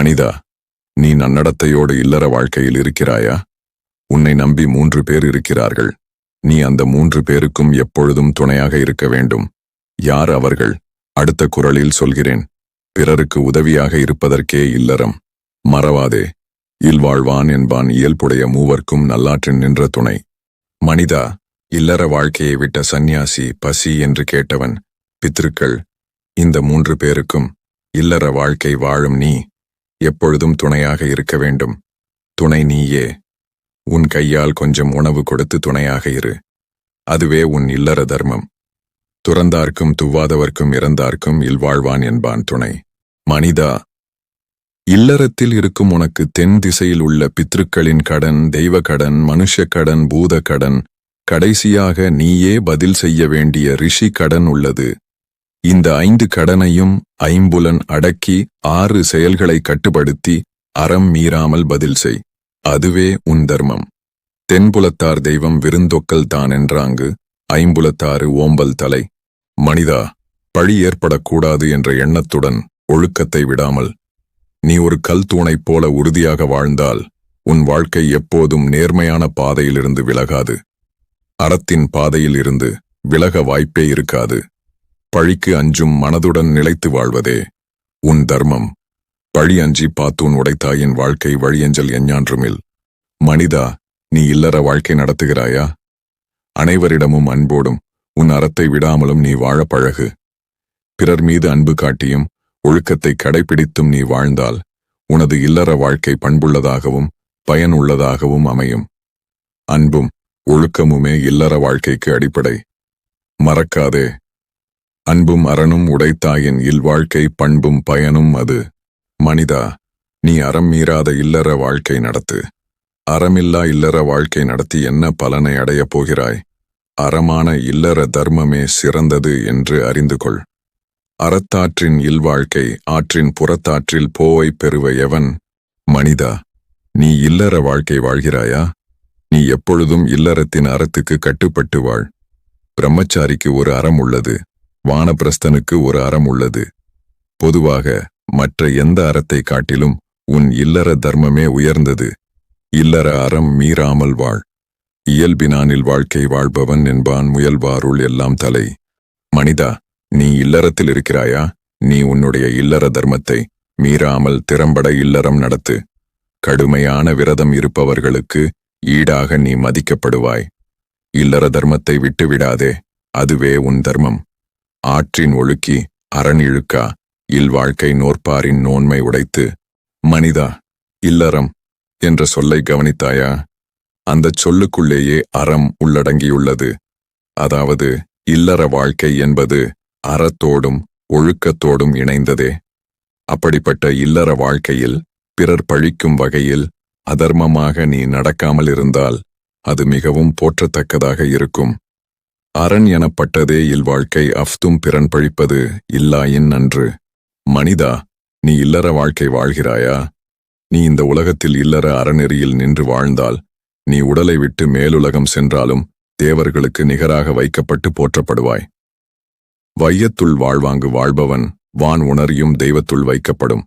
மனிதா நீ நன்னடத்தையோடு இல்லற வாழ்க்கையில் இருக்கிறாயா? உன்னை நம்பி மூன்று பேர் இருக்கிறார்கள். நீ அந்த மூன்று பேருக்கும் எப்பொழுதும் துணையாக இருக்க வேண்டும். யார் அவர்கள்? அடுத்த குரலில் சொல்கிறேன். பிறருக்கு உதவியாக இருப்பதற்கே இல்லறம். மறவாதே. இல்வாழ்வான் என்பான் இயல்புடைய மூவர்க்கும் நல்லாற்றின் நின்ற துணை. மனிதா இல்லற வாழ்க்கையை விட்ட சந்நியாசி பசி என்று கேட்டவன் பித்ருக்கள் இந்த மூன்று பேருக்கும் இல்லற வாழ்க்கை வாழும் நீ. எப்பொழுதும் துணையாக இருக்க வேண்டும். துணை நீயே. உன் கையால் கொஞ்சம் உணவு கொடுத்து துணையாக இரு. அதுவே உன் இல்லற தர்மம். துறந்தார்க்கும் துவாதவர்க்கும் இறந்தார்க்கும் இல்வாழ்வான் என்பான் துணை. மனிதா இல்லறத்தில் இருக்கும் உனக்கு தென் திசையில் உள்ள பித்ருக்களின் கடன் தெய்வ கடன் மனுஷ கடன் பூத கடன் கடைசியாக நீயே பதில் செய்ய வேண்டிய ரிஷி கடன் உள்ளது. இந்த ஐந்து கடனையும் ஐம்புலன் அடக்கி ஆறு செயல்களை கட்டுப்படுத்தி அறம் மீறாமல் பதில் செய். அதுவே உன் தர்மம். தென்புலத்தார் தெய்வம் விருந்தொக்கல் தான் என்றாங்கு ஐம்புலத்தாறு ஓம்பல் தலை. மனிதா பழி ஏற்படக்கூடாது என்ற எண்ணத்துடன் ஒழுக்கத்தை விடாமல் நீ ஒரு கல் தூணைப் போல உறுதியாக வாழ்ந்தால் உன் வாழ்க்கை எப்போதும் நேர்மையான பாதையிலிருந்து விலகாது. அறத்தின் பாதையில் இருந்து விலக வாய்ப்பே இருக்காது. பழிக்கு அஞ்சும் மனதுடன் நிலைத்து வாழ்வதே உன் தர்மம். பழி அஞ்சி பாத்தூன் உடைத்தாயின் வாழ்க்கை வழியஞ்சல் எஞ்ஞான்றுமில். மனிதா நீ இல்லற வாழ்க்கை நடத்துகிறாயா? அனைவரிடமும் அன்போடும் உன் அறத்தை விடாமலும் நீ வாழ பழகு. பிறர் மீது அன்பு காட்டியும் ஒழுக்கத்தை கடைபிடித்தும் நீ வாழ்ந்தால் உனது இல்லற வாழ்க்கை பண்புள்ளதாகவும் பயனுள்ளதாகவும் அமையும். அன்பும் ஒழுக்கமுமே இல்லற வாழ்க்கைக்கு அடிப்படை. மறக்காதே அன்பும் அறனும் உடைத்தாயின் இல்வாழ்க்கை பண்பும் பயனும் அது. மனிதா நீ அறம் மீறாத இல்லற வாழ்க்கை நடத்து. அறமில்லா இல்லற வாழ்க்கை நடத்தி என்ன பலனை அடையப் போகிறாய்? அறமான இல்லற தர்மமே சிறந்தது என்று அறிந்து கொள். அறத்தாற்றின் இல்வாழ்க்கை ஆற்றின் புறத்தாற்றில் போவை பெறுவ எவன்? மனிதா நீ இல்லற வாழ்க்கை வாழ்கிறாயா? நீ எப்பொழுதும் இல்லறத்தின் அறத்துக்கு கட்டுப்பட்டு வாழ். பிரம்மச்சாரிக்கு ஒரு அறம் உள்ளது. வானப்பிரஸ்தனுக்கு ஒரு அறம் உள்ளது. பொதுவாக மற்ற எந்த அறத்தை காட்டிலும் உன் இல்லற தர்மமே உயர்ந்தது. இல்லற அறம் மீறாமல் வாழ். இயல்பினானில் வாழ்க்கை வாழ்பவன் என்பான் முயல்வாருள் எல்லாம் தலை. மனிதா நீ இல்லறத்தில் இருக்கிறாயா? நீ உன்னுடைய இல்லற தர்மத்தை மீறாமல் திறம்பட இல்லறம் நடத்து. கடுமையான விரதம் இருப்பவர்களுக்கு ஈடாக நீ மதிக்கப்படுவாய். இல்லற தர்மத்தை விட்டுவிடாதே அதுவே உன் தர்மம். ஆற்றின் ஒழுக்கி அரண் இழுக்கா இல்வாழ்க்கை நோற்பாரின் நோன்மை உடைத்து மனிதா இல்லறம் என்ற சொல்லை கவனித்தாயா? அந்தச் சொல்லுக்குள்ளேயே அறம் உள்ளடங்கியுள்ளது. அதாவது இல்லற வாழ்க்கை என்பது அறத்தோடும் ஒழுக்கத்தோடும் இணைந்ததே. அப்படிப்பட்ட இல்லற வாழ்க்கையில் பிறர் பழிக்கும் வகையில் அதர்மமாக நீ நடக்காமல் இருந்தால் அது மிகவும் போற்றத்தக்கதாக இருக்கும். அரண் எனப்பட்டதே இல்வாழ்க்கை அஃதும் பிறன் பழிப்பது இல்லாயின் நன்று. மனிதா நீ இல்லற வாழ்க்கை வாழ்கிறாயா? நீ இந்த உலகத்தில் இல்லற அறநெறியில் நின்று வாழ்ந்தால் நீ உடலை விட்டு மேலுலகம் சென்றாலும் தேவர்களுக்கு நிகராக வைக்கப்பட்டு போற்றப்படுவாய். வையத்துள் வாழ்வாங்கு வாழ்பவன் வான் உணரியும் தெய்வத்துள் வைக்கப்படும்.